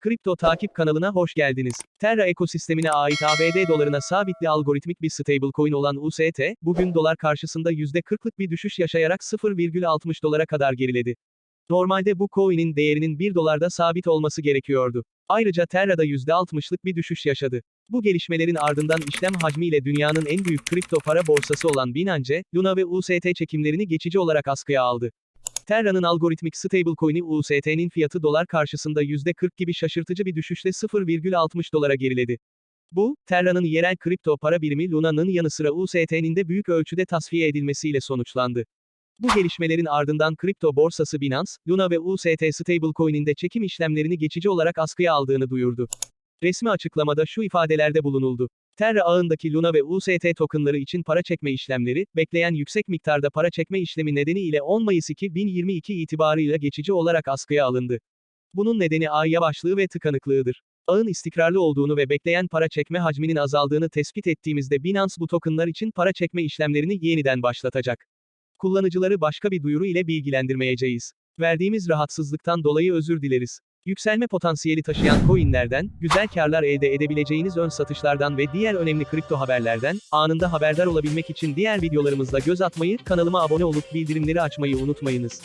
Kripto Takip kanalına hoş geldiniz. Terra ekosistemine ait ABD dolarına sabitli algoritmik bir stablecoin olan UST, bugün dolar karşısında %40'lık bir düşüş yaşayarak 0,60 dolara kadar geriledi. Normalde bu coin'in değerinin 1 dolarda sabit olması gerekiyordu. Ayrıca Terra'da %60'lık bir düşüş yaşadı. Bu gelişmelerin ardından işlem hacmiyle dünyanın en büyük kripto para borsası olan Binance, Luna ve UST çekimlerini geçici olarak askıya aldı. Terra'nın algoritmik stablecoin'i UST'nin fiyatı dolar karşısında %40 gibi şaşırtıcı bir düşüşle 0,60 dolara geriledi. Bu, Terra'nın yerel kripto para birimi Luna'nın yanı sıra UST'nin de büyük ölçüde tasfiye edilmesiyle sonuçlandı. Bu gelişmelerin ardından kripto borsası Binance, Luna ve UST stablecoin'inde çekim işlemlerini geçici olarak askıya aldığını duyurdu. Resmi açıklamada şu ifadelerde bulunuldu. Terra ağındaki Luna ve UST tokenları için para çekme işlemleri, bekleyen yüksek miktarda para çekme işlemi nedeniyle 10 Mayıs 2022 itibarıyla geçici olarak askıya alındı. Bunun nedeni ağ yavaşlığı ve tıkanıklığıdır. Ağın istikrarlı olduğunu ve bekleyen para çekme hacminin azaldığını tespit ettiğimizde Binance bu tokenlar için para çekme işlemlerini yeniden başlatacak. Kullanıcıları başka bir duyuru ile bilgilendirmeyeceğiz. Verdiğimiz rahatsızlıktan dolayı özür dileriz. Yükselme potansiyeli taşıyan coinlerden, güzel karlar elde edebileceğiniz ön satışlardan ve diğer önemli kripto haberlerden, anında haberdar olabilmek için diğer videolarımızda göz atmayı, kanalıma abone olup bildirimleri açmayı unutmayınız.